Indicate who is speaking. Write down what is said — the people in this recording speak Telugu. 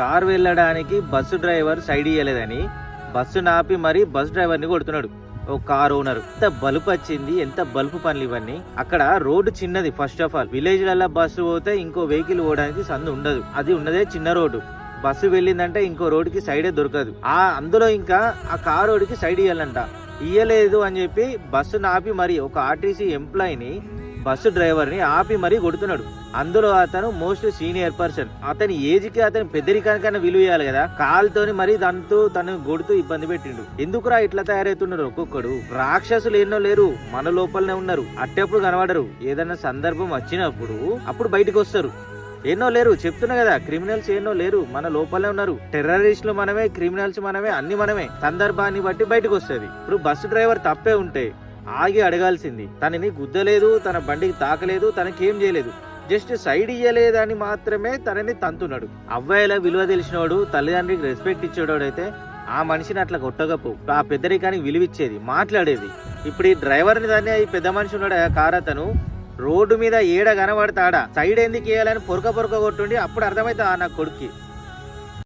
Speaker 1: కార్ వెళ్ళడానికి బస్సు డ్రైవర్ సైడ్ ఇయ్యలేదని. బస్సు నాపి మరి బస్ డ్రైవర్ని కొడుతున్నాడు. ఓ కార్ ఓనర్. ఎంత బలుపు వచ్చింది ఎంత బలుపు పనులు ఇవన్నీ. అక్కడ రోడ్డు చిన్నది ఫస్ట్ ఆఫ్ ఆల్ విలేజ్లలో బస్సు పోతే ఇంకో వెహికల్ పోవడానికి సందు ఉండదు. అది ఉన్నదే చిన్న రోడ్డు. బస్సు వెళ్ళిందంటే ఇంకో రోడ్డుకి సైడే దొరకదు. ఆ అందులో ఇంకా ఆ కార్ రోడ్డుకి సైడ్ ఇవ్వాలంట ఇయ్యలేదు అని చెప్పి బస్సు ఆపి మరి ఒక ఆర్టీసీ ఎంప్లాయీని బస్సు డ్రైవర్ని ఆపి మరీ కొడుతున్నాడు. అందులో అతను మోస్ట్ సీనియర్ పర్సన్. అతని ఏజ్కి అతని పెద్దరికానికైనా విలువ ఇవ్వాలి కదా. కాలుతోని మరీ దాంతో తను కొడుతూ ఇబ్బంది పెట్టిండు. ఎందుకురా ఇట్లా తయారవుతున్నారు ఒక్కొక్కడు? రాక్షసులు ఎన్నో లేరు. మన లోపలనే ఉన్నారు. అట్టేప్పుడు కనబడరు. ఏదైనా సందర్భం వచ్చినప్పుడు అప్పుడు బయటకు వస్తారు. ఎన్నో లేరు. చెప్తున్నా కదా క్రిమినల్స్ ఎన్నో లేరు. మన లోపలే ఉన్నారు. టెర్రరిస్టులు మనమే క్రిమినల్స్ మనమే అన్ని మనమే. సందర్భాన్ని బట్టి బయటకు వస్తుంది. ఇప్పుడు బస్సు డ్రైవర్ తప్పే ఉంటే ఆగి అడగాల్సింది. తనని గుద్దలేదు తన బండికి తాకలేదు తనకేం చేయలేదు. జస్ట్ సైడ్ ఇయ్యలేదని మాత్రమే తనని తంతున్నాడు. అవ్వాయిల విలువ తెలిసినోడు తల్లిదండ్రికి రెస్పెక్ట్ ఇచ్చేవాడైతే ఆ మనిషిని అట్లా కొట్టకపో. ఆ పెద్దరికానికి విలువిచ్చేది మాట్లాడేది. ఇప్పుడు ఈ డ్రైవర్ని దాన్ని ఈ పెద్ద మనిషి ఉన్నాడు ఆ కార్ అతను? రోడ్డు మీద ఏడ కనబడతాడా? సైడ్ ఎందుకు వేయాలని పొరక పొరక కొట్టుండి అప్పుడు అర్థమవుతా నా కొడుక్కి.